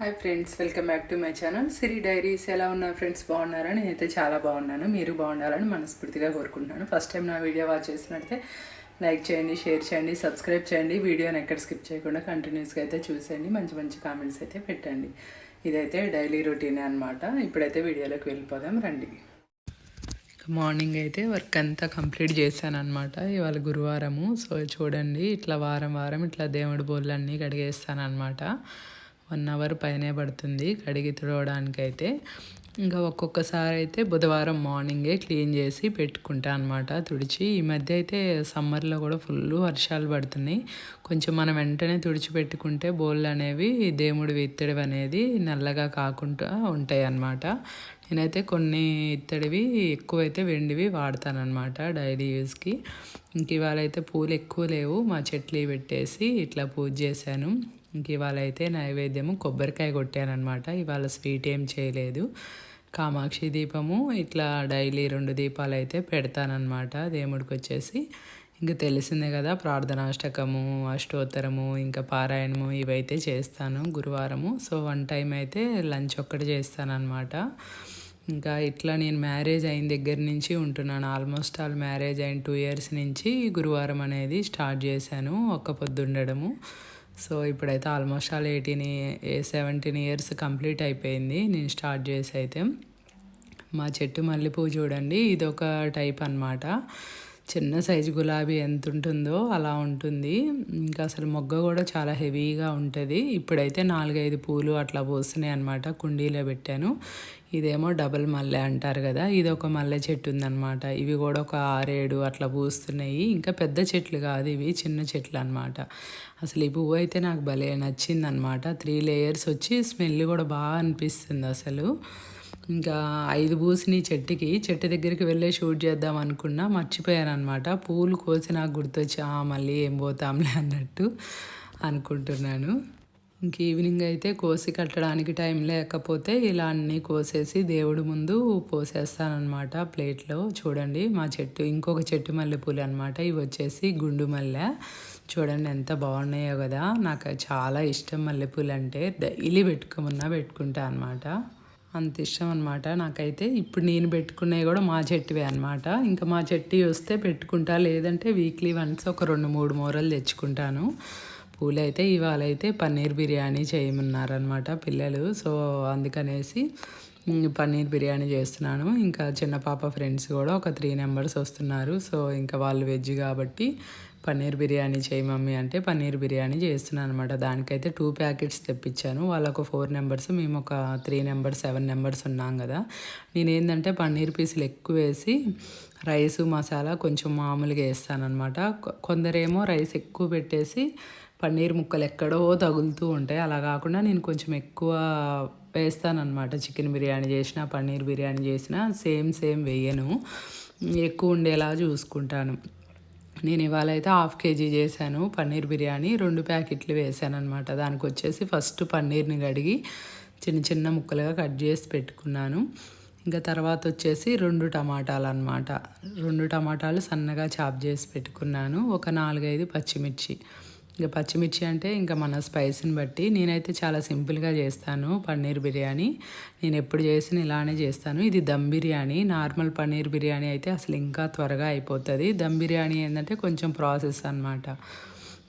Hi friends welcome back to my channel Siri diaries ఎలా ఉన్నారు friends బాగున్నారా? నేనైతే చాలా బాగున్నాను. మీరు బాగుండాలని మనస్ఫూర్తిగా కోరుకుంటున్నాను. ఫస్ట్ టైం నా వీడియో వాచ్ చేసినట్లయితే లైక్ చేయండి షేర్ చేయండి సబ్స్క్రైబ్ చేయండి. వీడియోని ఎక్కడ స్కిప్ చేయకుండా కంటిన్యూస్గా అయితే చూసేయండి. మంచి మంచి కామెంట్స్ అయితే పెట్టండి. ఇదైతే డైలీ రొటీనే అనమాట ఇప్పుడైతే వీడియోలోకి వెళ్ళిపోదాం. రండి. మార్నింగ్ అయితే వర్క్ అంతా కంప్లీట్ చేశాను అనమాట ఇవాళ గురువారము. సో చూడండి ఇట్లా వారం వారం ఇట్లా దేవుడి బోళ్ళు అన్నీ కడిగేస్తాను అనమాట వన్ అవర్ పైనే పడుతుంది కడిగి తుడవడానికి అయితే ఇంకా ఒక్కొక్కసారి అయితే బుధవారం మార్నింగే క్లీన్ చేసి పెట్టుకుంటా అనమాట తుడిచి. ఈ మధ్య అయితే సమ్మర్లో కూడా ఫుల్ వర్షాలు పడుతున్నాయి. కొంచెం మనం వెంటనే తుడిచి పెట్టుకుంటే బోళ్ళు అనేవి దేవుడి ఇత్తడి అనేది నల్లగా కాకుండా ఉంటాయి అన్నమాట. నేనైతే కొన్ని ఇత్తడివి ఎక్కువైతే వెండివి వాడతానమాట డైలీ యూస్కి. ఇంక ఇవాళ అయితే పూలు ఎక్కువ లేవు మా చెట్లు పెట్టేసి ఇట్లా పూజ చేశాను. ఇంక ఇవాళ అయితే నైవేద్యము కొబ్బరికాయ కొట్టానమాట ఇవాళ స్వీట్ ఏం చేయలేదు. కామాక్షి దీపము ఇట్లా డైలీ రెండు దీపాలు అయితే పెడతానమాట దేవుడికి వచ్చేసి ఇంకా తెలిసిందే కదా ప్రార్థనాష్టకము అష్టోత్తరము ఇంకా పారాయణము ఇవైతే చేస్తాను గురువారము. సో వన్ టైం అయితే లంచ్ ఒక్కటి చేస్తానమాట ఇంకా ఇట్లా నేను మ్యారేజ్ అయిన దగ్గర నుంచి ఉంటున్నాను. ఆల్మోస్ట్ ఆల్ మ్యారేజ్ అయిన టూ ఇయర్స్ నుంచి గురువారం అనేది స్టార్ట్ చేశాను ఒక్క పొద్దుండడము. సో ఇప్పుడైతే almost all eighteen seventeen years complete అయిపోయింది. నేను స్టార్ట్ చేసి అయితే మా చెట్టు మల్లెపూ చూడండి ఇది ఒక టైప్ అనమాట చిన్న సైజు గులాబీ ఎంత ఉంటుందో అలా ఉంటుంది. ఇంకా అసలు మొగ్గ కూడా చాలా హెవీగా ఉంటుంది. ఇప్పుడైతే నాలుగైదు పూలు అట్లా పోస్తున్నాయి అనమాట కుండీలో పెట్టాను. ఇదేమో డబల్ మల్లె అంటారు కదా ఇది ఒక మల్లె చెట్టు ఉందన్నమాట. ఇవి కూడా ఒక ఆరేడు అట్లా పూస్తున్నాయి. ఇంకా పెద్ద చెట్లు కాదు ఇవి చిన్న చెట్లు అనమాట అసలు ఈ పువ్వు అయితే నాకు భలే నచ్చిందనమాట త్రీ లేయర్స్ వచ్చి స్మెల్ కూడా బాగా అనిపిస్తుంది అసలు. ఇంకా ఐదు పూసిని చెట్టుకి చెట్టు దగ్గరికి వెళ్ళే షూట్ చేద్దాం అనుకున్నా మర్చిపోయాను అనమాట పూలు కోసి నాకు గుర్తొచ్చి మళ్ళీ ఏం పోతాంలే అన్నట్టు అనుకుంటున్నాను. ఇంక ఈవినింగ్ అయితే కోసి కట్టడానికి టైం లేకపోతే ఇలా అన్నీ కోసేసి దేవుడి ముందు పోసేస్తానమాట ప్లేట్లో. చూడండి మా చెట్టు ఇంకొక చెట్టు మల్లెపూలు అనమాట ఇవి వచ్చేసి గుండు మల్లె. చూడండి ఎంత బాగున్నాయో కదా. నాకు చాలా ఇష్టం మల్లెపూలు అంటే డైలీ పెట్టుకోమన్నా పెట్టుకుంటా అనమాట అంత ఇష్టం అనమాట నాకైతే ఇప్పుడు నేను పెట్టుకునేవి కూడా మా చెట్టువే అనమాట ఇంకా మా చెట్టు వస్తే పెట్టుకుంటా. లేదంటే వీక్లీ వన్స్ ఒక రెండు మూడు మూరలు తెచ్చుకుంటాను. పూలు అయితే ఇవాళ అయితే పన్నీర్ బిర్యానీ చేయమన్నారనమాట పిల్లలు. సో అందుకనేసి పన్నీర్ బిర్యానీ చేస్తున్నాను. ఇంకా చిన్న పాప ఫ్రెండ్స్ కూడా ఒక త్రీ నెంబర్స్ వస్తున్నారు. సో ఇంకా వాళ్ళు వెజ్ కాబట్టి పన్నీర్ బిర్యానీ చేయి మమ్మీ అంటే పన్నీర్ బిర్యానీ చేస్తున్నాను అనమాట దానికైతే టూ ప్యాకెట్స్ తెప్పించాను. వాళ్ళకు ఫోర్ నెంబర్స్ మేము ఒక త్రీ నెంబర్స్ సెవెన్ నెంబర్స్ ఉన్నాం కదా. నేను ఏంటంటే పన్నీర్ పీసులు ఎక్కువ వేసి రైస్ మసాలా కొంచెం మామూలుగా వేస్తానమాట కొందరేమో రైస్ ఎక్కువ పెట్టేసి పన్నీర్ ముక్కలు ఎక్కడో తగులుతూ ఉంటాయి. అలా కాకుండా నేను కొంచెం ఎక్కువ వేస్తానమాట చికెన్ బిర్యానీ చేసిన పన్నీర్ బిర్యానీ చేసిన సేమ్ సేమ్ వేయను. ఎక్కువ ఉండేలా చూసుకుంటాను. నేను ఇవాళ అయితే హాఫ్ కేజీ చేశాను పన్నీర్ బిర్యానీ రెండు ప్యాకెట్లు వేసాను అనమాట దానికి వచ్చేసి ఫస్ట్ పన్నీర్ని కడిగి చిన్న చిన్న ముక్కలుగా కట్ చేసి పెట్టుకున్నాను. ఇంకా తర్వాత వచ్చేసి రెండు టమాటాలు అనమాట రెండు టమాటాలు సన్నగా చాప్ చేసి పెట్టుకున్నాను. ఒక నాలుగైదు పచ్చిమిర్చి. ఇంకా పచ్చిమిర్చి అంటే ఇంకా మన స్పైస్ని బట్టి నేనైతే చాలా సింపుల్గా చేస్తాను పన్నీర్ బిర్యానీ. నేను ఎప్పుడు చేసిన ఇలానే చేస్తాను. ఇది దమ్ బిర్యానీ. నార్మల్ పన్నీర్ బిర్యానీ అయితే అసలు ఇంకా త్వరగా అయిపోతుంది. దమ్ బిర్యానీ ఏంటంటే కొంచెం ప్రాసెస్ అనమాట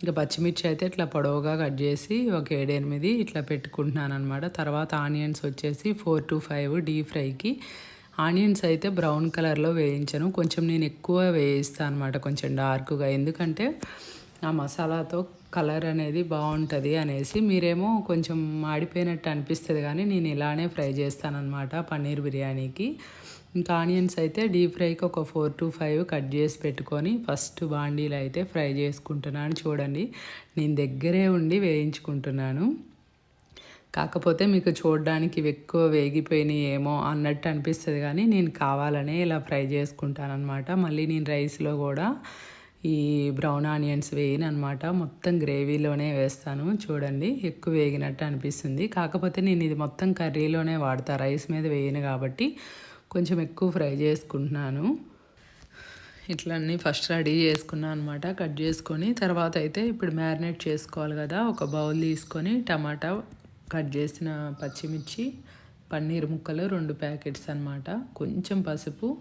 ఇంకా పచ్చిమిర్చి అయితే ఇట్లా పొడవుగా కట్ చేసి ఒక ఏడెనిమిది ఇట్లా పెట్టుకుంటున్నాను అనమాట తర్వాత ఆనియన్స్ వచ్చేసి ఫోర్ టు ఫైవ్ డీప్ ఫ్రైకి. ఆనియన్స్ అయితే బ్రౌన్ కలర్లో వేయించను. కొంచెం నేను ఎక్కువ వేయిస్తాను అనమాట కొంచెం డార్క్గా. ఎందుకంటే ఆ మసాలాతో కలర్ అనేది బాగుంటుంది అనేసి మీరేమో కొంచెం మాడిపోయినట్టు అనిపిస్తుంది కానీ నేను ఇలానే ఫ్రై చేస్తానన్నమాట పన్నీర్ బిర్యానీకి. ఇంకా ఆనియన్స్ అయితే డీప్ ఫ్రైకి ఒక ఫోర్ టు ఫైవ్ కట్ చేసి పెట్టుకొని ఫస్ట్ బాండీలు అయితే ఫ్రై చేసుకుంటున్నాను చూడండి. నేను దగ్గరే ఉండి వేయించుకుంటున్నాను. కాకపోతే మీకు చూడడానికి ఎక్కువ వేగిపోయినాయి ఏమో అన్నట్టు అనిపిస్తుంది కానీ నేను కావాలనే ఇలా ఫ్రై చేసుకుంటాను మళ్ళీ నేను రైస్లో కూడా ఈ బ్రౌన్ ఆనియన్స్ వేయను అనమాట మొత్తం గ్రేవీలోనే వేస్తాను. చూడండి ఎక్కువ వేగినట్టు అనిపిస్తుంది. కాకపోతే నేను ఇది మొత్తం కర్రీలోనే వాడతా. రైస్ మీద వేయను కాబట్టి కొంచెం ఎక్కువ ఫ్రై చేసుకుంటున్నాను. ఇట్లన్నీ ఫస్ట్ రెడీ చేసుకున్నాను అనమాట. కట్ చేసుకొని తర్వాత అయితే ఇప్పుడు మ్యారినేట్ చేసుకోవాలి కదా. ఒక బౌల్ తీసుకొని టమాటా కట్ చేసిన పచ్చిమిర్చి పన్నీర్ ముక్కలు రెండు ప్యాకెట్స్ అనమాట. కొంచెం పసుపు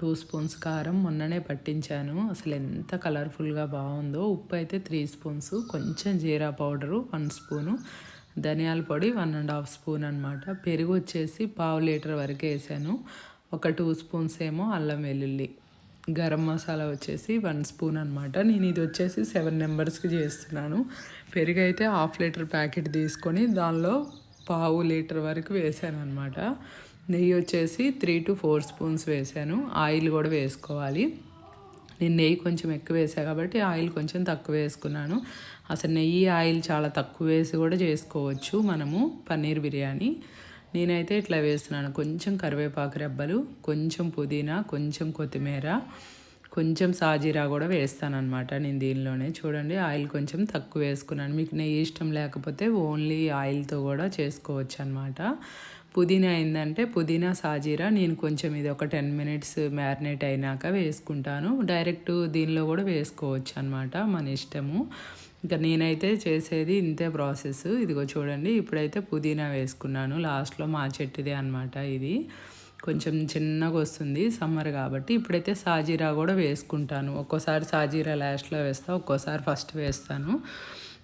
టూ స్పూన్స్ కారం మొన్ననే పట్టించాను. అసలు ఎంత కలర్ఫుల్గా బాగుందో. ఉప్పు అయితే త్రీ స్పూన్స్ కొంచెం జీరా పౌడరు వన్ స్పూను ధనియాల పొడి వన్ అండ్ హాఫ్ స్పూన్ అనమాట పెరుగు వచ్చేసి పావు లీటర్ వరకు వేసాను. ఒక టూ స్పూన్స్ ఏమో అల్లం వెల్లుల్లి. గరం మసాలా వచ్చేసి వన్ స్పూన్ అనమాట నేను ఇది వచ్చేసి సెవెన్ నెంబర్స్కి చేస్తున్నాను. పెరుగు అయితే హాఫ్ లీటర్ ప్యాకెట్ తీసుకొని దానిలో పావు లీటర్ వరకు వేసాను అనమాట నెయ్యి వచ్చేసి త్రీ టు ఫోర్ స్పూన్స్ వేసాను. ఆయిల్ కూడా వేసుకోవాలి. నేను నెయ్యి కొంచెం ఎక్కువ వేసా కాబట్టి ఆయిల్ కొంచెం తక్కువ వేసుకున్నాను. అసలు నెయ్యి ఆయిల్ చాలా తక్కువ వేసి కూడా చేసుకోవచ్చు మనము పన్నీర్ బిర్యానీ. నేనైతే ఇట్లా వేస్తున్నాను. కొంచెం కరివేపాకు రెబ్బలు కొంచెం పుదీనా కొంచెం కొత్తిమీర కొంచెం సాజీరా కూడా వేస్తానమాట నేను దీనిలోనే. చూడండి ఆయిల్ కొంచెం తక్కువ వేసుకున్నాను. మీకు నెయ్యి ఇష్టం లేకపోతే ఓన్లీ ఆయిల్తో కూడా చేసుకోవచ్చు అనమాట పుదీనా అయిందంటే పుదీనా సాజీరా. నేను కొంచెం ఇది ఒక టెన్ మినిట్స్ మ్యారినేట్ అయినాక వేసుకుంటాను. డైరెక్ట్ దీనిలో కూడా వేసుకోవచ్చు అనమాట మన ఇష్టము. ఇంకా నేనైతే చేసేది ఇంతే ప్రాసెస్. ఇదిగో చూడండి ఇప్పుడైతే పుదీనా వేసుకున్నాను. లాస్ట్లో మా చెట్టుదే అనమాట ఇది. కొంచెం చిన్నగా వస్తుంది సమ్మర్ కాబట్టి ఇప్పుడైతే సాజీరా కూడా వేసుకుంటాను. ఒక్కోసారి సాజీరా లాస్ట్లో వేస్తా ఒక్కోసారి ఫస్ట్ వేస్తాను.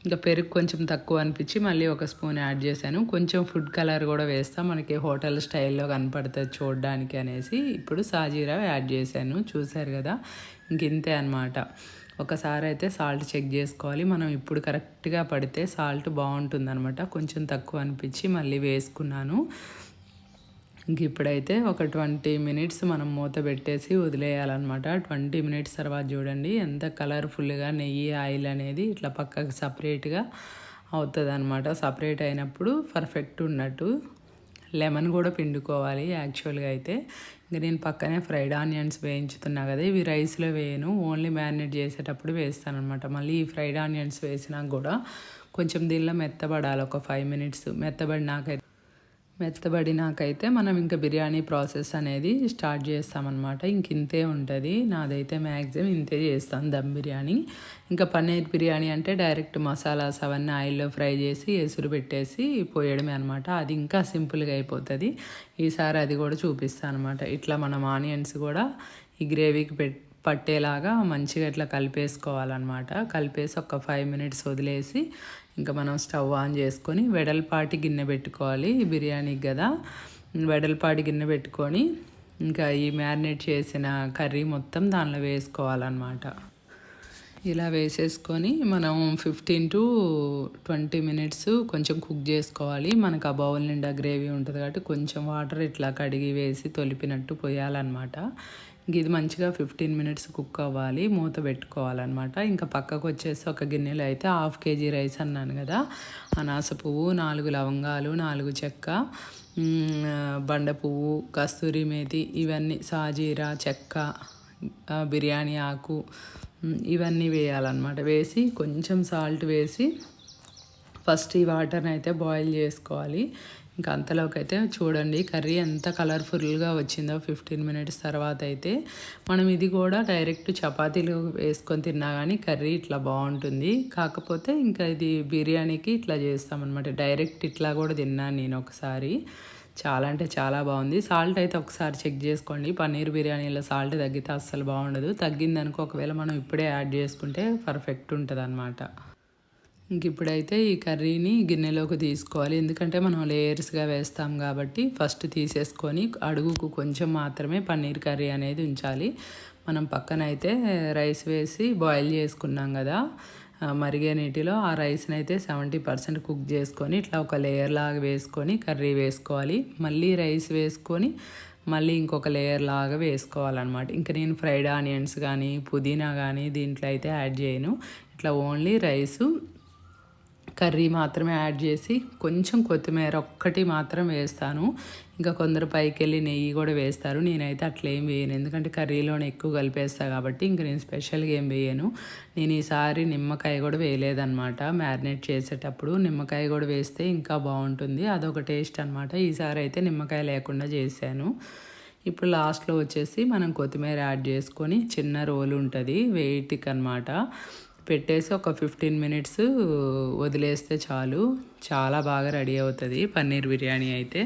ఇంకా పెరుగు కొంచెం తక్కువ అనిపించి మళ్ళీ ఒక స్పూన్ యాడ్ చేశాను. కొంచెం ఫుడ్ కలర్ కూడా వేస్తా. మనకి హోటల్ స్టైల్లో కనపడుతుంది చూడడానికి అనేసి ఇప్పుడు సాజీరా యాడ్ చేశాను. చూశారు కదా? ఇంక ఇంతే అనమాట ఒకసారి అయితే సాల్ట్ చెక్ చేసుకోవాలి. మనం ఇప్పుడు కరెక్ట్గా పడితే సాల్ట్ బాగుంటుంది అనమాట కొంచెం తక్కువ అనిపించి మళ్ళీ వేసుకున్నాను. ఇంక ఇప్పుడైతే ఒక ట్వంటీ మినిట్స్ మనం మూత పెట్టేసి వదిలేయాలన్నమాట. ట్వంటీ మినిట్స్ తర్వాత చూడండి ఎంత కలర్ఫుల్గా నెయ్యి ఆయిల్ అనేది ఇట్లా పక్కకు సపరేట్గా అవుతుంది అనమాట సపరేట్ అయినప్పుడు పర్ఫెక్ట్ ఉన్నట్టు లెమన్ కూడా పిండుకోవాలి యాక్చువల్గా అయితే. ఇంకా నేను పక్కనే ఫ్రైడ్ ఆనియన్స్ వేయించుతున్నా కదా ఇవి రైస్లో వేయను. ఓన్లీ మ్యారినేట్ చేసేటప్పుడు వేస్తాను అనమాట మళ్ళీ ఈ ఫ్రైడ్ ఆనియన్స్ వేసినాక కూడా కొంచెం దీనిలో మెత్తబడాలి ఒక ఫైవ్ మినిట్స్ మెత్తబడినాకైతే. మెత్తబడినాకైతే మనం ఇంకా బిర్యానీ ప్రాసెస్ అనేది స్టార్ట్ చేస్తామన్నమాట. ఇంక ఇంతే ఉంటుంది. నాదైతే మ్యాక్సిమం ఇంతే చేస్తాను దమ్ బిర్యానీ. ఇంకా పన్నీర్ బిర్యానీ అంటే డైరెక్ట్ మసాలాస్ అవన్నీ ఆయిల్లో ఫ్రై చేసి ఎసురు పెట్టేసి పోయడమే అనమాట అది ఇంకా సింపుల్గా అయిపోతుంది. ఈసారి అది కూడా చూపిస్తాను అనమాట ఇట్లా మనం ఆనియన్స్ కూడా ఈ గ్రేవీకి పెట్ పట్టేలాగా మంచిగా ఇట్లా కలిపేసుకోవాలన్నమాట. కలిపేసి ఒక ఫైవ్ మినిట్స్ వదిలేసి ఇంకా మనం స్టవ్ ఆన్ చేసుకొని వెడల్పాటి గిన్నె పెట్టుకోవాలి. బిర్యానీకి కదా వెడల్పాటి గిన్నె పెట్టుకొని ఇంకా ఈ మ్యారినేట్ చేసిన కర్రీ మొత్తం దానిలో వేసుకోవాలన్నమాట. ఇలా వేసేసుకొని మనం ఫిఫ్టీన్ టు ట్వంటీ మినిట్స్ కొంచెం కుక్ చేసుకోవాలి. మనకు ఆ బౌల్ నిండా గ్రేవీ ఉంటుంది కాబట్టి కొంచెం వాటర్ ఇట్లా కడిగి వేసి తొలిపినట్టు పోయాలన్నమాట. ఇంక ఇది మంచిగా ఫిఫ్టీన్ మినిట్స్ కుక్ అవ్వాలి. మూత పెట్టుకోవాలన్నమాట. ఇంకా పక్కకు వచ్చేసి ఒక గిన్నెలో అయితే హాఫ్ కేజీ రైస్ అన్నాను కదా. అనాస పువ్వు నాలుగు లవంగాలు నాలుగు చెక్క బండ పువ్వు కస్తూరి మేతి ఇవన్నీ సాజీరా చెక్క బిర్యానీ ఆకు ఇవన్నీ వేయాలన్నమాట. వేసి కొంచెం సాల్ట్ వేసి ఫస్ట్ ఈ వాటర్ని అయితే బాయిల్ చేసుకోవాలి. ఇంకా అంతలోకి అయితే చూడండి కర్రీ ఎంత కలర్ఫుల్గా వచ్చిందో ఫిఫ్టీన్ మినిట్స్ తర్వాత అయితే. మనం ఇది కూడా డైరెక్ట్ చపాతీలు వేసుకొని తిన్నా కానీ కర్రీ ఇట్లా బాగుంటుంది. కాకపోతే ఇంకా ఇది బిర్యానీకి ఇట్లా చేస్తామన్నమాట. డైరెక్ట్ ఇట్లా కూడా తిన్నాను నేను ఒకసారి. చాలా అంటే చాలా బాగుంది. సాల్ట్ అయితే ఒకసారి చెక్ చేసుకోండి. పన్నీర్ బిర్యానీలో సాల్ట్ తగ్గితే అస్సలు బాగుండదు. తగ్గిందనుకో ఒకవేళ మనం ఇప్పుడే యాడ్ చేసుకుంటే పర్ఫెక్ట్ ఉంటుంది అనమాట ఇంక ఇప్పుడైతే ఈ కర్రీని గిన్నెలోకి తీసుకోవాలి. ఎందుకంటే మనం లేయర్స్గా వేస్తాం కాబట్టి ఫస్ట్ తీసేసుకొని అడుగుకు కొంచెం మాత్రమే పన్నీర్ కర్రీ అనేది ఉంచాలి. మనం పక్కన అయితే రైస్ వేసి బాయిల్ చేసుకున్నాం కదా. మరిగే నీటిలో ఆ రైస్ని అయితే సెవెంటీ పర్సెంట్ కుక్ చేసుకొని ఇట్లా ఒక లేయర్ లాగా వేసుకొని కర్రీ వేసుకోవాలి. మళ్ళీ రైస్ వేసుకొని మళ్ళీ ఇంకొక లేయర్ లాగా వేసుకోవాలన్నమాట. ఇంకా నేను ఫ్రైడ్ ఆనియన్స్ కానీ పుదీనా కానీ దీంట్లో అయితే యాడ్ చేయను. ఇట్లా ఓన్లీ రైసు కర్రీ మాత్రమే యాడ్ చేసి కొంచెం కొత్తిమీర ఒక్కటి మాత్రం వేస్తాను. ఇంకా కొందరు పైకి వెళ్ళి నెయ్యి కూడా వేస్తారు. నేనైతే అట్లా ఏం వేయను. ఎందుకంటే కర్రీలోనే ఎక్కువ కలిపేస్తాను కాబట్టి ఇంకా నేను స్పెషల్గా ఏం వేయను. నేను ఈసారి నిమ్మకాయ కూడా వేయలేదన్నమాట. మ్యారినేట్ చేసేటప్పుడు నిమ్మకాయ కూడా వేస్తే ఇంకా బాగుంటుంది. అదొక టేస్ట్ అనమాట ఈసారి అయితే నిమ్మకాయ లేకుండా చేశాను. ఇప్పుడు లాస్ట్లో వచ్చేసి మనం కొత్తిమీర యాడ్ చేసుకొని చిన్న రోల్ ఉంటుంది. వెయిట్కి అనమాట పెట్టేసి ఒక ఫిఫ్టీన్ మినిట్స్ వదిలేస్తే చాలు. చాలా బాగా రెడీ అవుతుంది పన్నీర్ బిర్యానీ అయితే.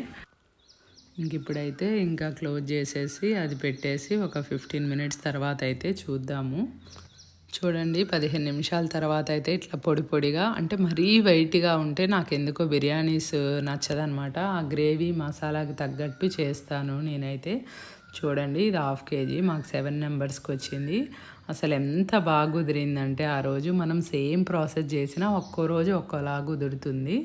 ఇంక ఇప్పుడైతే ఇంకా క్లోజ్ చేసేసి అది పెట్టేసి ఒక ఫిఫ్టీన్ మినిట్స్ తర్వాత అయితే చూద్దాము. చూడండి పదిహేను నిమిషాల తర్వాత అయితే ఇట్లా పొడి పొడిగా అంటే మరీ వైట్గా ఉంటే నాకు ఎందుకో బిర్యానీస్ నచ్చదనమాట. ఆ గ్రేవీ మసాలాకి తగ్గట్టు చేస్తాను నేనైతే. చూడండి ఇది హాఫ్ కేజీ. మాకు సెవెన్ నెంబర్స్కి వచ్చింది. అసలు ఎంత బాగా కుదిరిందంటే ఆ రోజు మనం సేమ్ ప్రాసెస్ చేసినా ఒక్కో రోజు ఒక్కోలా కుదురుతుంది.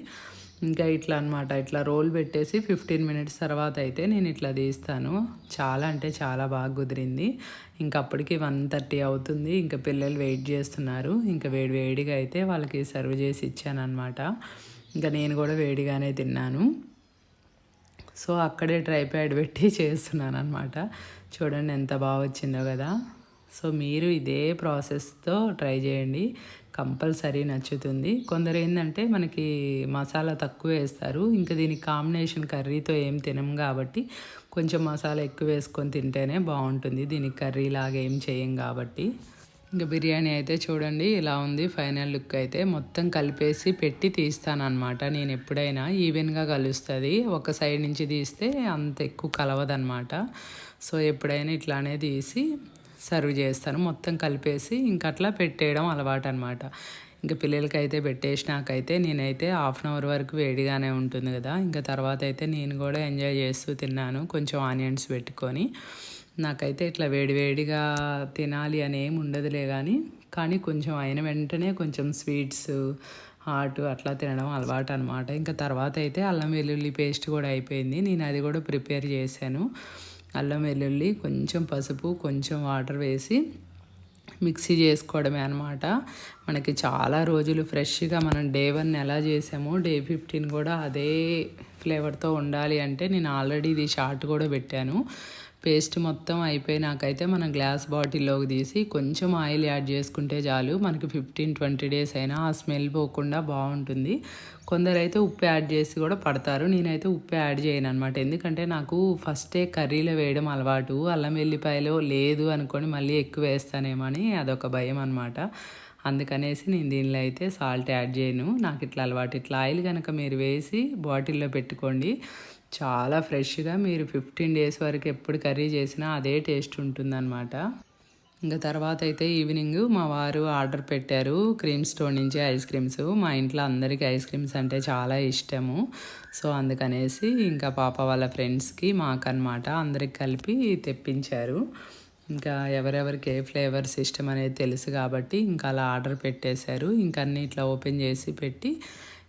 ఇంకా ఇట్లా అనమాట ఇట్లా రోల్ పెట్టేసి ఫిఫ్టీన్ మినిట్స్ తర్వాత అయితే నేను ఇట్లా తీస్తాను. చాలా అంటే చాలా బాగా కుదిరింది. ఇంకా అప్పటికి వన్ థర్టీ అవుతుంది. ఇంకా పిల్లలు వెయిట్ చేస్తున్నారు. ఇంకా వేడి వేడిగా అయితే వాళ్ళకి సర్వ్ చేసి ఇచ్చాను అనమాట ఇంకా నేను కూడా వేడిగానే తిన్నాను. సో అక్కడే ట్రైప్యాడ్ పెట్టి చేస్తున్నాను అనమాట చూడండి ఎంత బాగా వచ్చిందో కదా. సో మీరు ఇదే ప్రాసెస్తో ట్రై చేయండి. కంపల్సరీ నచ్చుతుంది. కొందరు ఏంటంటే మనకి మసాలా తక్కువ వేస్తారు. ఇంకా దీనికి కాంబినేషన్ కర్రీతో ఏం తినం కాబట్టి కొంచెం మసాలా ఎక్కువ వేసుకొని తింటేనే బాగుంటుంది. దీనికి కర్రీ లాగా ఏం చేయం కాబట్టి. ఇంకా బిర్యానీ అయితే చూడండి ఇలా ఉంది. ఫైనల్ లుక్ అయితే మొత్తం కలిపేసి పెట్టి తీస్తాను నేను ఎప్పుడైనా ఈవెన్గా కలుస్తుంది. ఒక సైడ్ నుంచి తీస్తే అంత ఎక్కువ కలవదనమాట సో ఎప్పుడైనా ఇట్లానే తీసి సర్వ్ చేస్తాను. మొత్తం కలిపేసి ఇంక అట్లా పెట్టేయడం అలవాటు అనమాట ఇంకా పిల్లలకి అయితే పెట్టేసినాకైతే నేనైతే హాఫ్ అన్ అవర్ వరకు వేడిగానే ఉంటుంది కదా. ఇంకా తర్వాత అయితే నేను కూడా ఎంజాయ్ చేస్తూ తిన్నాను. కొంచెం ఆనియన్స్ పెట్టుకొని. నాకైతే ఇట్లా వేడివేడిగా తినాలి అని ఏమి ఉండదులే కానీ కానీ కొంచెం అయిన వెంటనే కొంచెం స్వీట్స్ హాట్ అట్లా తినడం అలవాటు అనమాట ఇంకా తర్వాత అయితే అల్లం వెల్లుల్లి పేస్ట్ కూడా అయిపోయింది. నేను అది కూడా ప్రిపేర్ చేశాను. అల్లం వెల్లుల్లి కొంచెం పసుపు కొంచెం వాటర్ వేసి మిక్సీ చేసుకోవడమే అనమాట మనకి చాలా రోజులు ఫ్రెష్గా మనం డే వన్ ఎలా చేసామో డే ఫిఫ్టీన్ కూడా అదే ఫ్లేవర్తో ఉండాలి అంటే నేను ఆల్రెడీ ఇది షార్ట్ కూడా పెట్టాను. పేస్ట్ మొత్తం అయిపోయినాకైతే మనం గ్లాస్ బాటిల్లోకి తీసి కొంచెం ఆయిల్ యాడ్ చేసుకుంటే చాలు. మనకి ఫిఫ్టీన్ ట్వంటీ డేస్ అయినా ఆ స్మెల్ పోకుండా బాగుంటుంది. కొందరైతే ఉప్పు యాడ్ చేసి కూడా పడతారు. నేనైతే ఉప్పు యాడ్ చేయను అనమాట ఎందుకంటే నాకు ఫస్టే కర్రీలో వేయడం అలవాటు అల్లం వెల్లిపాయలు లేదు అనుకొని మళ్ళీ ఎక్కువ వేస్తానేమో అని అదొక భయం అనమాట అందుకనేసి నేను దీనిలో అయితే సాల్ట్ యాడ్ చేయను. నాకు ఇట్లా అలవాటు. ఇట్లా ఆయిల్ కనుక మీరు వేసి బాటిల్లో పెట్టుకోండి. చాలా ఫ్రెష్గా మీరు ఫిఫ్టీన్ డేస్ వరకు ఎప్పుడు కర్రీ చేసినా అదే టేస్ట్ ఉంటుందన్నమాట. ఇంకా తర్వాత అయితే ఈవినింగ్ మా వారు ఆర్డర్ పెట్టారు క్రీమ్ స్టోర్ నుంచి ఐస్ క్రీమ్స్. మా ఇంట్లో అందరికీ ఐస్ క్రీమ్స్ అంటే చాలా ఇష్టము. సో అందుకనేసి ఇంకా పాప వాళ్ళ ఫ్రెండ్స్కి మాకన్నమాట అందరికి కలిపి తెప్పించారు. ఇంకా ఎవరెవరికి ఏ ఫ్లేవర్స్ ఇష్టం అనేది తెలుసు కాబట్టి ఇంకా అలా ఆర్డర్ పెట్టేశారు. ఇంకా అన్ని ఇట్లా ఓపెన్ చేసి పెట్టి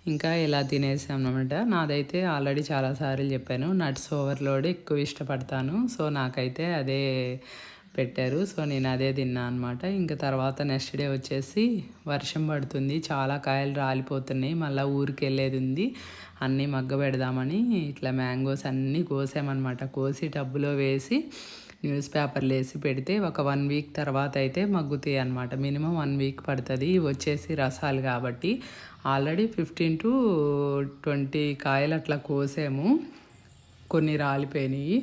ఇంకా ఇలా తినేసాం అనమాట నాదైతే ఆల్రెడీ చాలాసార్లు చెప్పాను నట్స్ ఓవర్లోడ్ ఎక్కువ ఇష్టపడతాను. సో నాకైతే అదే పెట్టారు. సో నేను అదే తిన్నా అనమాట ఇంకా తర్వాత నెక్స్ట్ డే వచ్చేసి వర్షం పడుతుంది. చాలా కాయలు రాలిపోతున్నాయి. మళ్ళీ ఊరికి వెళ్ళేది ఉంది. అన్నీ మగ్గ పెడదామని ఇట్లా మ్యాంగోస్ అన్నీ కోసామన్నమాట. కోసి టబ్బులో వేసి న్యూస్ పేపర్లు వేసి పెడితే ఒక వన్ వీక్ తర్వాత అయితే మగ్గుతాయి అనమాట మినిమం వన్ వీక్ పడుతుంది. వచ్చేసి రసాలు కాబట్టి ఆల్రెడీ ఫిఫ్టీన్ టు ట్వంటీ కాయలు అట్లా కోసాము. కొన్ని రాలిపోయినాయి.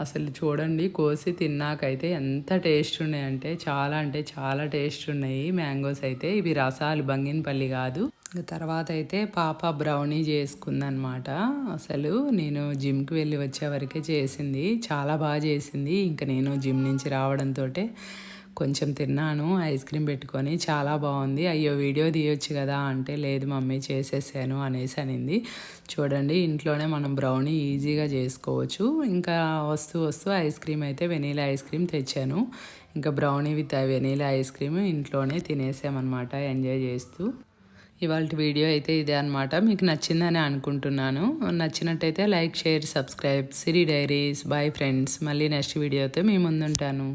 అసలు చూడండి కోసి తిన్నాకైతే ఎంత టేస్ట్ ఉన్నాయంటే చాలా అంటే చాలా టేస్ట్ ఉన్నాయి మ్యాంగోస్ అయితే. ఇవి రసాలు బంగినపల్లి కాదు. తర్వాత అయితే పాప బ్రౌనీ చేసుకుందనమాట అసలు నేను జిమ్కి వెళ్ళి వచ్చే వరకే చేసింది. చాలా బాగా చేసింది. ఇంకా నేను జిమ్ నుంచి రావడంతో కొంచెం తిన్నాను ఐస్ క్రీమ్ పెట్టుకొని చాలా బాగుంది. అయ్యో వీడియో తీయొచ్చు కదా అంటే లేదు మమ్మీ చేసేసాను అనేసి అనింది. చూడండి ఇంట్లోనే మనం బ్రౌనీ ఈజీగా చేసుకోవచ్చు. ఇంకా వస్తూ వస్తూ ఐస్ క్రీమ్ అయితే వెనీలా ఐస్ క్రీమ్ తెచ్చాను. ఇంకా brownie with vanilla ice cream ఇంట్లోనే తినేసామన్నమాట ఎంజాయ్ చేస్తూ. ఇవాళ వీడియో అయితే ఇదే అనమాట మీకు నచ్చిందని అనుకుంటున్నాను. నచ్చినట్టయితే like share subscribe. Siri diaries. Bye friends. మళ్ళీ నెక్స్ట్ వీడియోతో మీ ముందుంటాను.